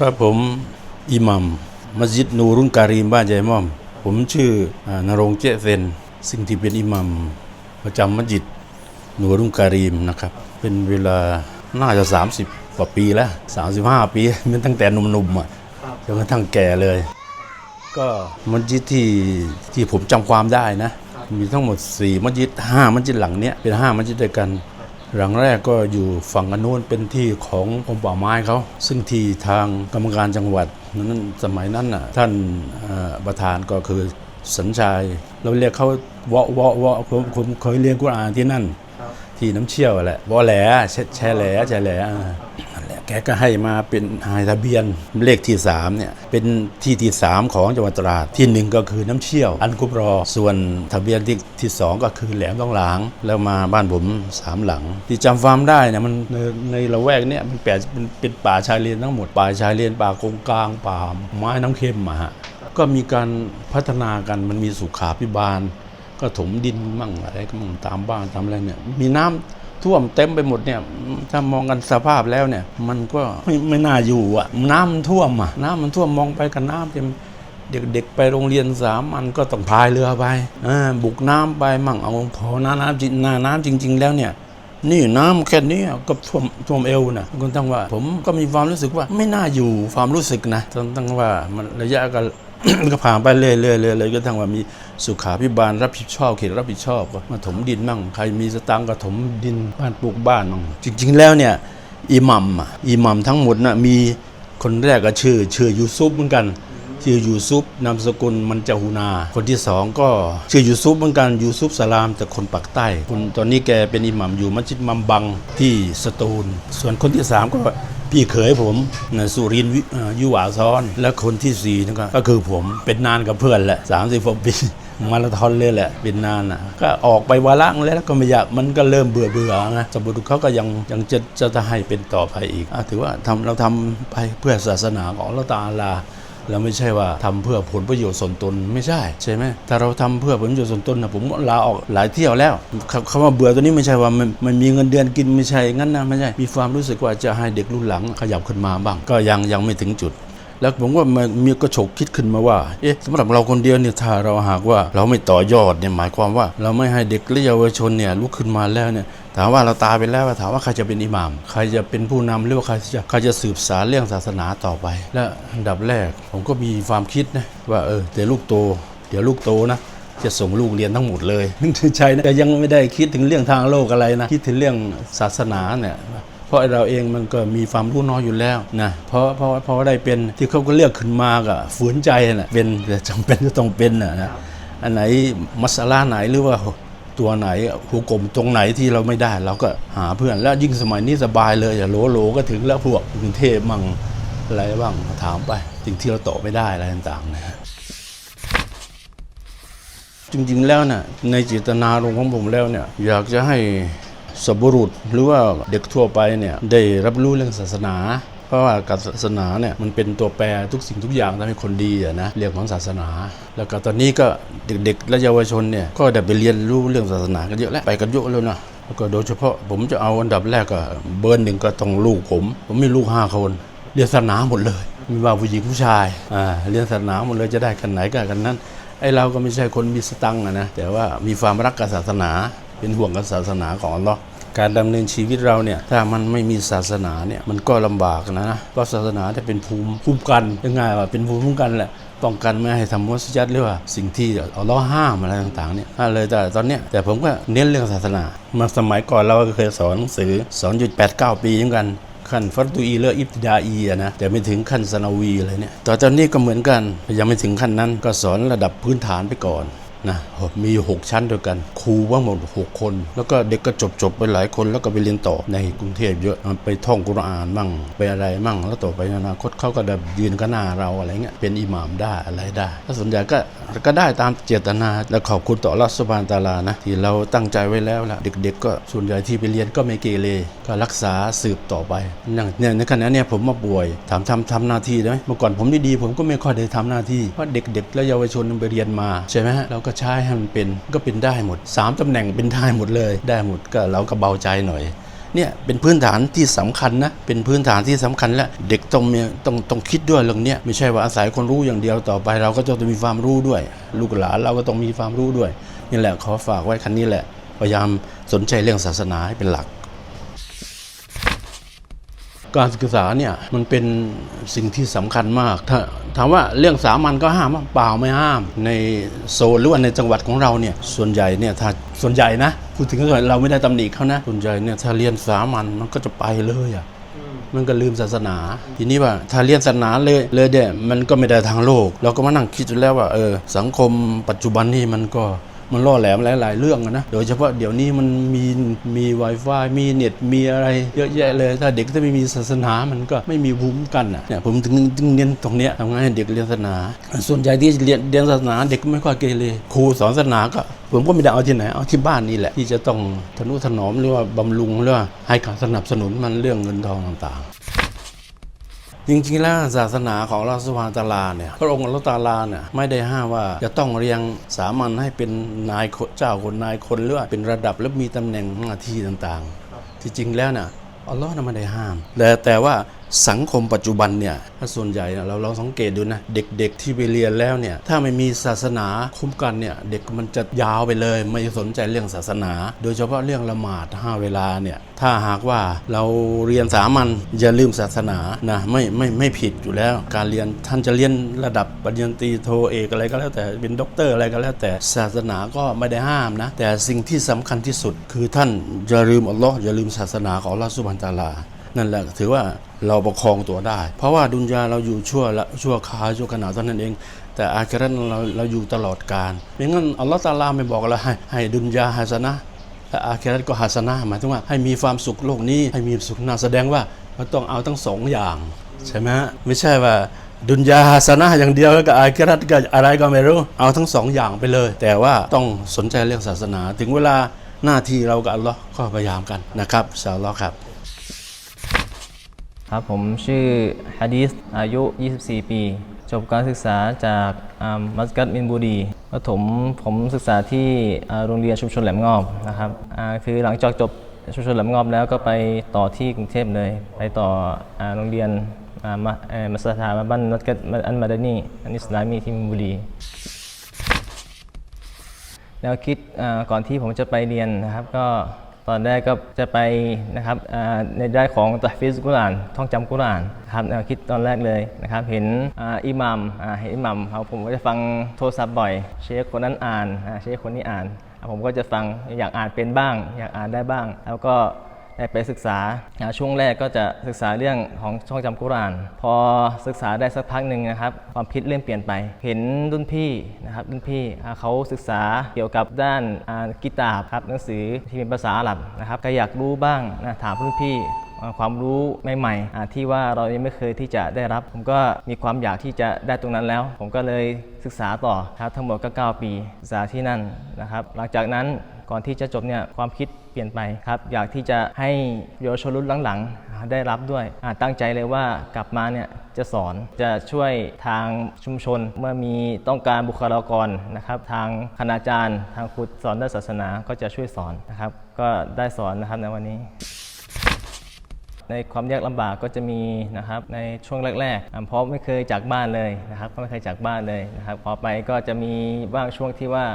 ครับผมอิหมัมมัสยิดนูรุนการีมบ้านใจม่อม ผมชื่ออ่านรงค์เจเซนซึ่งที่เป็นอิหมัมประจำมัสยิดนูรุนการีมนะครับ เป็นเวลาน่าจะ 30 กว่าปีแล้ว 35 ปีมันตั้งแต่หนุ่มๆอะจนกระทั่งแก่เลย ก็มัสยิดที่ที่ผมจำความได้นะ มีทั้งหมด 4 มัสยิด 5 มัสยิดหลังเนี้ยเป็น 5 มัสยิดด้วยกัน หลังแรกก็อยู่ฝั่งอนนุนเป็นที่ของกรมป่าไม้เขาซึ่งที่ทางกรรมการจังหวัดนั้นสมัยนั้นน่ะท่านเอ่อประธานก็คือสัญชัยเราเรียกเขาวะวะวะผมผมเคยเรียนกุรอานที่นั่น ที่น้ำเชี่ยวแหละวอแหลแชแชแหลแชแหลอ่านั่น แกก็ให้มาเป็นหายทะเบียนเลขที่3เนี่ยเป็นที่ที่ 3 ของจังหวัดตราดที่ 1 ก็คือน้ำเชี่ยว อันกุบรอ ส่วนทะเบียนที่ที่ 2 ก็คือแหลมต้องหลาง แล้วมาบ้านผมสามหลัง ที่จำฟาร์มได้เนี่ยมันในในละแวกเนี่ยมันแปดเป็นป่าชายเลนทั้งหมดป่าชายเลนป่ากงกลางป่าไม้น้ำเค็มอะฮะก็มีการพัฒนากันมันมีสุขาพิบาล ก็ถมดินมั่งอะไรก็มั่งตามบ้านตามอะไรเนี่ยมีน้ำ ท่วมเต็มไปหมดเนี่ยถ้ามองกันสภาพแล้วเนี่ย มันก็ไม่ไม่น่าอยู่อะ น้ำมันท่วมอะน้ำมันท่วมมองไปกับน้ำเต็มเด็กๆไปโรงเรียนสามันก็ต้องพายเรือไปอบุกน้ำไปมั่งเอาพอหน้าน้ำจริงหน้าน้ำจริง ๆ แล้วเนี่ยนี่น้ำแค่นี้ก็ท่วมท่วมเอวนะคุณตั้งว่า ผมก็มีความรู้สึกว่าไม่น่าอยู่ความรู้สึกนะจนตั้งว่ามันระยะก็ ก็ผ่านไปเรื่อยๆเรื่อยๆเลยก็ทั้งว่ามีสุขาพิบาลรับผิดชอบเขตรับผิดชอบก็มาถมดินมั่งใครมีสตังค์ก็ถมดินบ้านปลูกบ้านมั่งจริง ๆ แล้วเนี่ยอิหมัมอะอิหมัมทั้งหมดน่ะมีคนแรกก็ชื่อชื่อยูซุปเหมือนกัน ชื่อยูซุปนามสกุลมันจาฮูนา คนที่สองก็ชื่อยูซุปเหมือนกันยูซุปสลามแต่คนปากใต้คนตอนนี้แกเป็นอิหมัมอยู่มัสยิดมัมบังที่สตูล ส่วนคนที่สามก็ พี่เขยผมนะสุรินยุหวาซ้อน และคนที่สี่นั่นก็ก็คือผมเป็นนานกับเพื่อนแหละสามสิบกว่าปีมาราธอนเลยแหละเป็นนานอะก็ออกไปวาระแล้วก็ไม่อยากมันก็เริ่มเบื่อเบื่อนะสมบูรณ์เขาก็ยังยังจะจะจะให้เป็นต่อไปอีกอถือว่าทำเราทำไปเพื่อศาสนาของเราตาลา เราไม่ใช่ว่าทำเพื่อผลประโยชน์ส่วนตนไม่ใช่ใช่ไหมแต่เราทำเพื่อผลประโยชน์ส่วนตนนะผมลาออกหลายเที่ยวแล้วคำคำว่าเบื่อตัวนี้ไม่ใช่ว่ามันมันมีเงินเดือนกินไม่ใช่งั้นนะไม่ใช่มีความรู้สึกว่าจะให้เด็กรุ่นหลังขยับขึ้นมาบ้าง ก็ยังยังไม่ถึงจุด แล้วผมว่ามันมีกระโฉกคิดขึ้นมาว่าเอ๊ะสำหรับเราคนเดียวเนี่ยถ้าเราหากว่าเราไม่ต่อยอดเนี่ยหมายความว่า เราไม่ให้เด็กและเยาวชนเนี่ยลุกขึ้นมาแล้วเนี่ยถามว่าเราตายไปแล้วถามว่าใครจะเป็นอิหมาม ใครจะเป็นผู้นำหรือว่าใครจะใครจะสืบสารเรื่องศาสนาต่อไป และอันดับแรกผมก็มีความคิดนะว่าเออเดี๋ยวลูกโต เดี๋ยวลูกโตนะจะส่งลูกเรียนทั้งหมดเลยใช่นะแต่ยังไม่ได้คิดถึงเรื่องทางโลกอะไรนะคิดถึงเรื่องศาสนาเนี่ย เพราะเราเองมันก็มีความรู้น้อยอยู่แล้วนะเพราะเพราะเพราะได้เป็นที่เขาก็เลือกขึ้นมาก็ฝืนใจน่ะเป็นแต่จำเป็นจะต้องเป็นน่ะนะอันไหนมัสลาไหนหรือว่าตัวไหนหุกลมตรงไหนที่เราไม่ได้เราก็หาเพื่อนแล้วยิ่งสมัยนี้สบายเลยอย่าโหลโหลก็ถึงแล้วพวกกรุงเทพมั่งอะไรบ้างถามไปสิ่งที่เราตอบไม่ได้อะไรต่างๆนะฮะจริงๆแล้วน่ะในจิตนารมณ์ของผมแล้วเนี่ยอยากจะให้ สบุรุษหรือว่าเด็กทั่วไปเนี่ยได้รับรู้เรื่องศาสนา เพราะว่าการศาสนาเนี่ยมันเป็นตัวแปรทุกสิ่งทุกอย่างทำให้คนดีอะนะเรื่องของศาสนา แล้วก็ตอนนี้ก็เด็กๆและเยาวชนเนี่ยก็ได้ไปเรียนรู้เรื่องศาสนากันเยอะแล้วไปกันเยอะแล้วนะแล้วก็โดยเฉพาะผมจะเอาอันดับแรกก็เบอร์หนึ่งก็ต้องลูกผม ผมมีลูกห้าคนเรียนศาสนาหมดเลยไมีว่าผู้หญิงผู้ชายอ่าเรียนศาสนาหมดเลยจะได้กันไหนก็กันนั้นไอ้เราก็ไม่ใช่คนมีสตังค์นะแต่ว่ามีความรักกับศาสนา เป็นห่วงกับศาสนาของอัลเลาะห์การดำเนินชีวิตเราเนี่ยถ้ามันไม่มีศาสนาเนี่ยมันก็ลำบากนะนะเพราะศาสนาจะเป็นภูมิคุ้มกันยังไงว่าเป็นภูมิคุ้มกันแหละป้องกันไม่ให้ทำมัสยิดหรือว่าสิ่งที่อัลเลาะห์ห้ามอะไรต่างๆเนี่ยอ่าเลยแต่ตอนเนี้ยแต่ผมก็เน้นเรื่องศาสนา มาสมัยก่อนเราก็เคยสอนหนังสือสอนอยู่แปดเก้าปีเหมือนกันขั้นฟัตตูอีเลอร์อิบติดาอีอะนะแต่ไม่ถึงขั้นสนาวีอะไรเนี่ยแต่ตอนนี้ก็เหมือนกันยังไม่ถึงขั้นนั้นก็สอนระดับพื้นฐานไปก่อน นะมี 6 ชั้นด้วยกันครูว่าหมด 6 คน แล้วก็เด็กก็จบจบไปหลายคน แล้วก็ไปเรียนต่อในกรุงเทพเยอะไปท่องกุรอานมั่งไปอะไรมั่ง แล้วต่อไปอนาคตเขาก็แบบยืนก็หน้าเราอะไรเงี้ยเป็นอิหม่ามได้อะไรได้ถ้าสนใจก็ก็ได้ตามเจตนาและขอบคุณต่อรัฐบาลตาลานะที่เราตั้งใจไว้แล้วละเด็กๆ ก็ส่วนใหญ่ที่ไปเรียนก็ไม่เกเรก็รักษาสืบต่อไปอย่างเนี่ยในขณะเนี้ยผมมาป่วยถามทำทำหน้าที่ได้ไหมเมื่อก่อนผมดีๆผมก็ไม่ค่อยได้ทำหน้าที่เพราะเด็กๆ และเยาวชนไปเรียนมาใช่ไหมฮะเราก็ใช้ให้มันเป็นก็เป็นได้หมดสามตำแหน่งเป็นได้หมดเลย ได้หมดก็เราก็เบาใจหน่อยเนี่ยเป็นพื้นฐานที่สำคัญนะ เป็นพื้นฐานที่สำคัญและเด็กต้องมีต้องต้องคิดด้วยเรื่องเนี้ยไม่ใช่ว่าอาศัยคนรู้อย่างเดียวต่อไป เราก็จะต้องมีความรู้ด้วย ลูกหลานเราก็ต้องมีความรู้ด้วยนี่แหละขอฝากไว้คันนี้แหละพยายามสนใจเรื่องศาสนาให้เป็นหลัก การศึกษาเนี่ยมันเป็นสิ่งที่สำคัญมาก ถ้าถามว่าเรื่องสามัญก็ห้ามเปล่าไม่ห้าม ในโซนหรือว่าในจังหวัดของเราเนี่ยส่วนใหญ่เนี่ยถ้าส่วนใหญ่นะพูดถึงก็เราไม่ได้ตำหนิเขานะส่วนใหญ่เนี่ยถ้าเรียนสามัญมันก็จะไปเลยอะมันก็ลืมศาสนา ทีนี้ว่าถ้าเรียนศาสนาเลยเลยเนี่ยมันก็ไม่ได้ทางโลก เราก็มานั่งคิดแล้วว่าเออสังคมปัจจุบันนี่มันก็ มันล่อแหลมหลาย ๆ เรื่องอะนะ โดยเฉพาะเดี๋ยวนี้มันมีมี Wi-Fi มีเน็ตมีอะไรเยอะแยะเลย ถ้าเด็กถ้าไม่มีศาสนามันก็ไม่มีภูมิคุ้มกันอะเนี่ยผมถึงถึงเรียนตรงเนี้ยทำไงให้เด็กเรียนศาสนา ส่วนใหญ่ที่เรียนเรียนศาสนาเด็กก็ไม่ค่อยเกเรครูสอนศาสนาก็ผมก็ไม่ได้เอาที่ไหนเอาที่บ้านนี่แหละ ที่จะต้องทนุถนอมหรือว่าบำรุงหรือว่าให้การสนับสนุนมันเรื่องเงินทองต่างๆ จริงๆแล้วศาสนาของเราสุภาตาลาเนี่ยพระองค์อัลลอฮฺตาลาเนี่ยไม่ได้ห้ามว่าจะต้องเรียงสามัญให้เป็นนายเจ้าคนนายคนหรือว่าเป็นระดับและมีตำแหน่งหน้าที่ต่างๆ ที่จริงแล้วน่ะอัลลอฮ์นั้นไม่ได้ห้ามแต่แต่ว่าสังคมปัจจุบันเนี่ยถ้าส่วนใหญ่เราเราสังเกตดูนะ เด็กๆที่ไปเรียนแล้วเนี่ยถ้าไม่มีศาสนาคุ้มกันเนี่ยเด็กมันจะยาวไปเลย ไม่สนใจเรื่องศาสนา โดยเฉพาะเรื่องละหมาดห้าเวลาเนี่ยถ้าหากว่าเราเรียนสามัญอย่าลืมศาสนานะไม่ไม่ไม่ผิดอยู่แล้ว การเรียนท่านจะเรียนระดับปริญญาตรีโทเอกอะไรก็แล้วแต่เป็นด็อกเตอร์อะไรก็แล้วแต่ศาสนาก็ไม่ได้ห้ามนะแต่สิ่งที่สำคัญที่สุด คือท่านอย่าลืมอัลลอฮ์อย่าลืมศาสนาของอัลลอฮ์สุบฮานตาลา นั่นแหละถือว่าเราประคองตัวได้ เพราะว่าดุนยาเราอยู่ชั่วละชั่วคาชั่วขณะเท่านั้นเอง แต่อาคิราะห์เราเราอยู่ตลอดกาลไม่งั้นอัลลอฮ์ตาลาไม่บอกเราให้ให้ดุนยาฮัสนะและอาคิราะห์ก็ฮัสนะหมายถึงว่าให้มีความสุขโลกนี้ให้มีสุขนาแสดงว่าเราต้องเอาทั้งสองอย่างใช่ไหมฮะไม่ใช่ว่าดุนยาฮัสนะอย่างเดียวแล้วก็อาคิราะห์ก็อะไรก็ไม่รู้เอาทั้งสองอย่างไปเลย แต่ว่าต้องสนใจเรื่องศาสนา ถึงเวลาหน้าที่เรากับอัลลอฮ์ก็พยายามกันนะครับชาอัลลอฮ์ครับ ครับผมชื่อฮะดีสอายุ 24 ปี จบการศึกษาจากมัสกัดมินบุรีประถมผมศึกษาที่โรงเรียนชุมชนแหลมงอบนะครับคือหลังจากจบชุมชนแหลมงอบแล้วก็ไปต่อที่กรุงเทพเลย ไปต่อโรงเรียนมาเอ่อมัสถาบันมัสกัดอันมาดานีอันอิสลามีที่มินบุรีแนวคิดก่อนที่ผมจะไปเรียนนะครับก็ ตอนแรกก็จะไปนะครับในด้านของตัฟฟิสกุราน ท่องจำกุรานครับแนวคิดตอนแรกเลยนะครับ เห็นอ,อิหมัมเห็นอิหมัมเขาผมก็จะฟังโทรศัพท์บ่อย เชคคนนั้นอ่านเชคคนนี้อ่าน ผมก็จะฟังอยากอ่านเป็นบ้าง อยากอ่านได้บ้าง แล้วก็ ได้ไปศึกษา ช่วงแรกก็จะศึกษาเรื่องของช่องจำกุราน พอศึกษาได้สักพักหนึ่งนะครับ ความคิดเริ่มเปลี่ยนไป เห็นรุ่นพี่นะครับรุ่นพี่เขาศึกษาเกี่ยวกับด้านกิตาบครับหนังสือที่เป็นภาษาอาหรับนะครับก็อยากรู้บ้างนะถามรุ่นพี่ความรู้ใหม่ๆที่ว่าเรายังไม่เคยที่จะได้รับ ผมก็มีความอยากที่จะได้ตรงนั้นแล้ว ผมก็เลยศึกษาต่อครับทั้งหมดก็ 9 ปีศึกษาที่นั่นนะครับ หลังจากนั้น ก่อนที่จะจบเนี่ยความคิดเปลี่ยนไปครับ อยากที่จะให้เยาวชนรุ่นหลังๆ ได้รับด้วยตั้งใจเลยว่ากลับมาเนี่ยจะสอนจะช่วยทางชุมชน เมื่อมีต้องการบุคลากรนะครับ ทางคณาจารย์ ทางครูสอนด้านศาสนาก็จะช่วยสอนนะครับ ก็ได้สอนนะครับในวันนี้ ในความยากลำบากก็จะมีนะครับในช่วงแรกๆเพราะไม่เคยจากบ้านเลยนะครับก็ไม่เคยจากบ้านเลยนะครับพอไปก็จะมีบ้างช่วงที่ว่า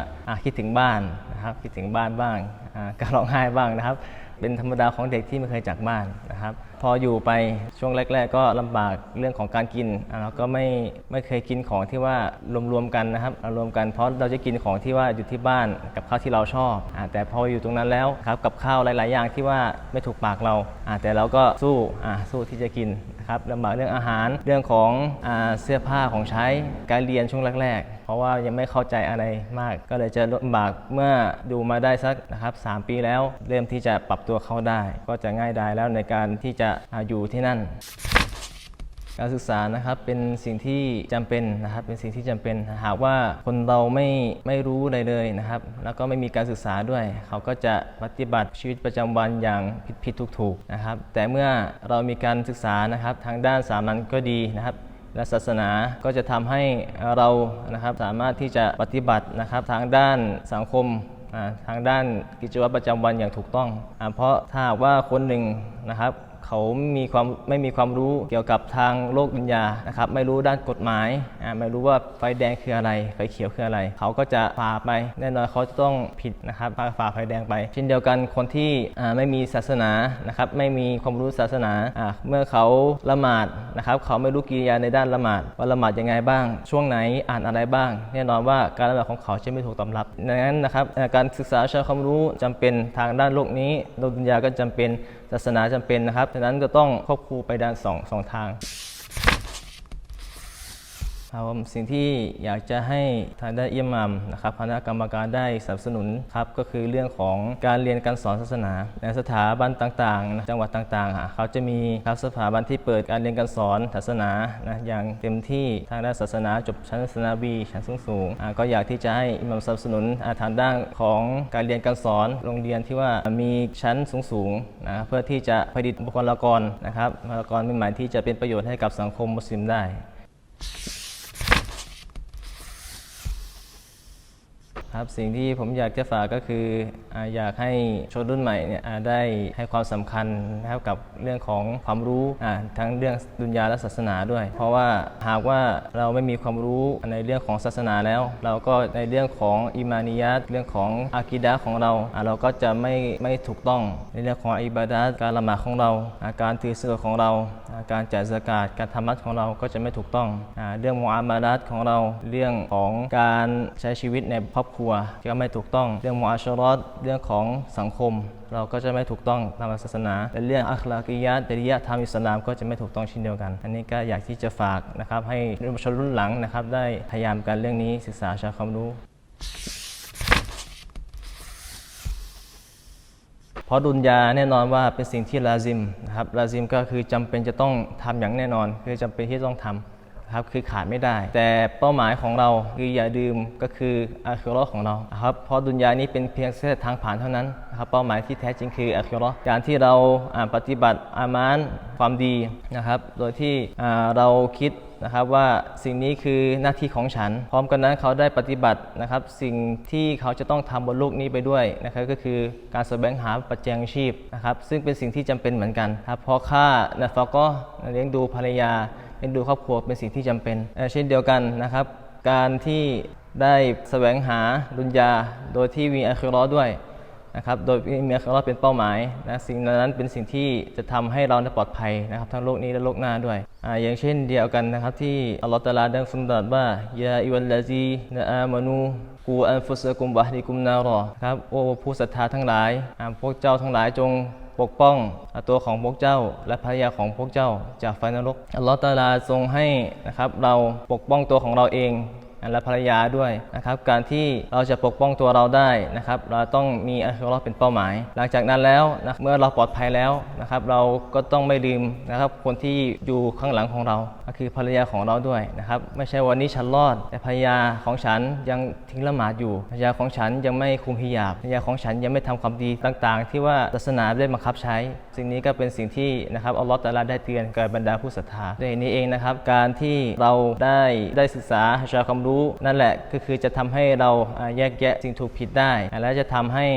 คิดถึงบ้านนะครับคิดถึงบ้านบ้างอ่าก็ร้องไห้บ้างนะครับ เป็นธรรมดาของเด็กที่ไม่เคยจากบ้านนะครับ พออยู่ไปช่วงแรก ๆ ก็ลำบากเรื่องของการกินเราก็ไม่ไม่เคยกินของที่ว่ารวมๆกันนะครับรวมกันเพราะเราจะกินของที่ว่าอยู่ที่บ้านกับข้าวที่เราชอบอแต่พออยู่ตรงนั้นแล้วครับกับข้าวหลาย ๆ อย่างที่ว่าไม่ถูกปากเราแต่เราก็สู้สู้ที่จะกินนะครับลำบากเรื่องอาหารเรื่องของอเสื้อผ้าของใช้การเรียนช่วงแรก ๆ ราะว่ายังไม่เข้าใจอะไรมาก ก็เลยจะลำบากเมื่อดูมาได้สักนะครับสปีแล้ว เริ่มที่จะปรับตัวเข้าได้ ก็จะง่ายดายแล้วในการที่จะอยู่ที่นั่นการศึกษานะครับเป็นสิ่งที่จำเป็นนะครับเป็นสิ่งที่จำเป็นหากว่าคนเราไม่ไม่รู้อะไรเลยนะครับ แล้วก็ไม่มีการศึกษาด้วย เขาก็จะปฏิบัติชีวิตประจำวันอย่างผิดผิดถูกถูกนะครับ แต่เมื่อเรามีการศึกษานะครับทางด้านสามัญก็ดีนะครับ และศาสนาก็จะทำให้เรานะครับสามารถที่จะปฏิบัตินะครับทางด้านสังคมทางด้านกิจวัตรประจำวันอย่างถูกต้องอเพราะถ้าว่าคนหนึ่งนะครับ เขามีความไม่มีความรู้เกี่ยวกับทางโลกดุนยานะครับไม่รู้ด้านกฎหมายอ่าไม่รู้ว่าไฟแดงคืออะไรไฟเขียวคืออะไร เขาก็จะฝ่าไปแน่นอนเขาจะต้องผิดนะครับฝ่าฝ่าไฟแดงไป เช่นเดียวกันคนที่อ่าไม่มีศาสนานะครับไม่มีความรู้ศาสนาอ่าเมื่อเขาละหมาดนะครับเขาไม่รู้กิริยาในด้านละหมาดว่าละหมาดยังไงบ้าง ช่วงไหนอ่านอะไรบ้าง แน่นอนว่าการละหมาดของเขาจะไม่ถูกตำรับดังนั้นนะครับการศึกษาวิชาความรู้จำเป็นทางด้านโลกนี้โลกดุนยาก็จำเป็น ศาสนาจำเป็นนะครับฉะนั้นก็ต้องควบคู่ไปด้านสองสองทาง ครับผมสิ่งที่อยากจะให้ทางด้านอิหมัมนะครับคณะกรรมการได้สนับสนุนครับก็คือเรื่องของการเรียนการสอนศาสนา ในสถาบันต่างๆนะจังหวัดต่างๆเขาจะมีครับสถาบันที่เปิดการเรียนการสอนศาสนานะอย่างเต็มที่ทางด้านศาสนาจบชั้นศาสนาบีชั้นสูงๆก็อยากที่จะให้อิหมัมสนับสนุนทางด้านของการเรียนการสอนโรงเรียนที่ว่ามีชั้นสูงๆนะเพื่อที่จะผลิตบุคลากรนะครับบุคลากรใหม่ๆที่จะเป็นประโยชน์ให้กับสังคมมุสลิมได้ ครับสิ่งที่ผมอยากจะฝากก็คืออยากให้ชนรุ่นใหม่เนี่ยได้ให้ความสำคัญนะครับกับเรื่องของความรู้ทั้งเรื่องดุนยาและศาสนาด้วย เพราะว่าหากว่าเราไม่มีความรู้ในเรื่องของศาสนาแล้ว เราก็ในเรื่องของอิมานิยัตเรื่องของอากีดะของเราเราก็จะไม่ไม่ถูกต้องในเรื่องของอิบาดะการละหมาดของเรา อาการถือศีลของเรา อาการจ่ายสกาดการทำมัดของเราก็จะไม่ถูกต้องอเรื่องมุอามาลัตของเราเรื่องของการใช้ชีวิตในครอบครัวก็ไม่ถูกต้อง เรื่องมุอาชรอตเรื่องของสังคม เราก็จะไม่ถูกต้องตามศาสนาแต่เรื่องอัคลากิยะจริยธรรมอิสลามก็จะไม่ถูกต้องเช่นเดียวกัน อันนี้ก็อยากที่จะฝากนะครับให้ชนรุ่นหลังนะครับได้พยายามกันเรื่องนี้ศึกษาชาความรู้เพราะดุนยาแน่นอนว่าเป็นสิ่งที่ลาซิมนะครับลาซิมก็คือจำเป็นจะต้องทำอย่างแน่นอน คือจำเป็นที่ต้องทำนะ ครับคือขาดไม่ได้ แต่เป้าหมายของเราคืออย่าดื่มก็คืออาคิรอของเราครับเพราะดุนยานี้เป็นเพียงแค่ทางผ่านเท่านั้นนะครับเป้าหมายที่แท้จริงคืออาคิรอการที่เราปฏิบัติอามานความดีนะครับ โดยที่เราคิดนะครับว่าสิ่งนี้คือหน้าที่ของฉัน พร้อมกันนั้นเขาได้ปฏิบัตินะครับ สิ่งที่เขาจะต้องทำบนโลกนี้ไปด้วยนะครับก็คือการแสวงหาปัจจัยชีพนะครับ ซึ่งเป็นสิ่งที่จำเป็นเหมือนกันครับเพราะค่านะฟะก็เลี้ยงดูภรรยา เลี้ยงดูครอบครัวเป็นสิ่งที่จำเป็นเช่นเดียวกันนะครับ การที่ได้แสวงหาดุนยาโดยที่มีอัคราด้วยนะครับ โดยมีอัคราเป็นเป้าหมายนะสิ่งนั้นเป็นสิ่งที่จะทำให้เราได้ปลอดภัยนะครับทั้งโลกนี้และโลกหน้าด้วยออย่างเช่นเดียวกันนะครับที่อัลลอฮฺตาลาได้ทรงตรัสว่ายาอิวัลลาซีนะอามานูกูอันฟุสกุมบะฮิกุมนารอครับโอ้ผู้ศรัทธาทั้งหลายพวกเจ้าทั้งหลายจง ปกป้องตัวของพวกเจ้า และภรรยาของพวกเจ้าจากไฟนรกอัลลอฮฺตาลาทรงให้นะครับเราปกป้องตัวของเราเอง และภรรยาด้วยนะครับการที่เราจะปกป้องตัวเราได้นะครับเราต้องมีอัลลอฮ์เป็นเป้าหมาย หลังจากนั้นแล้วนะเมื่อเราปลอดภัยแล้วนะครับเราก็ต้องไม่ลืมนะครับคนที่อยู่ข้างหลังของเราก็คือภรรยาของเราด้วยนะครับไม่ใช่วันนี้ฉันรอด แต่ภรรยาของฉันยังทิ้งละหมาดอยู่ภรรยาของฉันยังไม่คุมฮิญาบภรรยาของฉันยังไม่ทำความดีต่าง ๆ ที่ว่าศาสนาได้บังคับใช้ สิ่งนี้ก็เป็นสิ่งที่นะครับอัลลอฮ์ตะอาลาได้เตือนก่บรรดาผู้ศรัทธาด้วยนี้เองนะครับการที่เราได้ได้ศึกษาหาชาความรู้นั่นแหละก็คือจะทำให้เราแยกแยะสิ่งถูกผิดได้ และจะทำให้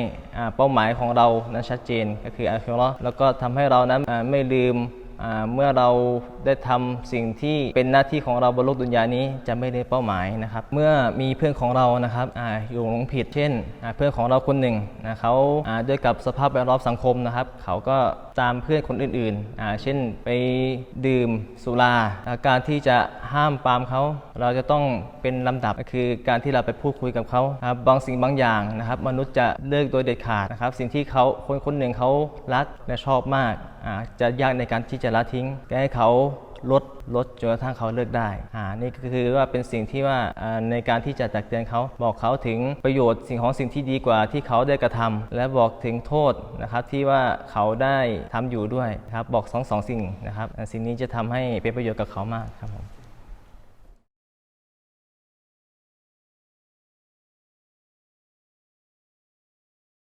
เป้าหมายของเรานั้นชัดเจนก็คืออัลลอฮ์แล้วก็ทำให้เรานั้นไม่ลืมเมื่อเราได้ทำสิ่งที่เป็นหน้าที่ของเราบนโลกดุนยานี้จะไม่ได้เป้าหมายนะครับ เมื่อมีเพื่อนของเรานะครับออยู่หลงผิดเช่น เพื่อนของเราคนหนึ่งนะเขาด้วยกับสภาพแวดล้อมสังคมนะครับ เขาก็ ตามเพื่อนคนอื่นๆอ่าเช่นไปดื่มสุราการที่จะห้ามปามเขา เราจะต้องเป็นลำดับก็คือการที่เราไปพูดคุยกับเขาครับบางสิ่งบางอย่างนะครับ มนุษย์จะเลิกโดยเด็ดขาดนะครับ สิ่งที่เขาคนคนหนึ่งเขารักและชอบมากอ่าจะยากในการที่จะละทิ้งแต่ให้เขาลดลดจนกระทั่งเขาเลิกได้อ่านี่ก็คือว่าเป็นสิ่งที่ว่าในการที่จะตักเตือนเขาบอกเขาถึงประโยชน์สิ่งของสิ่งที่ดีกว่าที่เขาได้กระทำและบอกถึงโทษนะครับที่ว่าเขาได้ทำอยู่ด้วยครับบอกสองสองสิ่งนะครับสิ่งนี้จะทำให้เป็นประโยชน์กับเขามากครับผม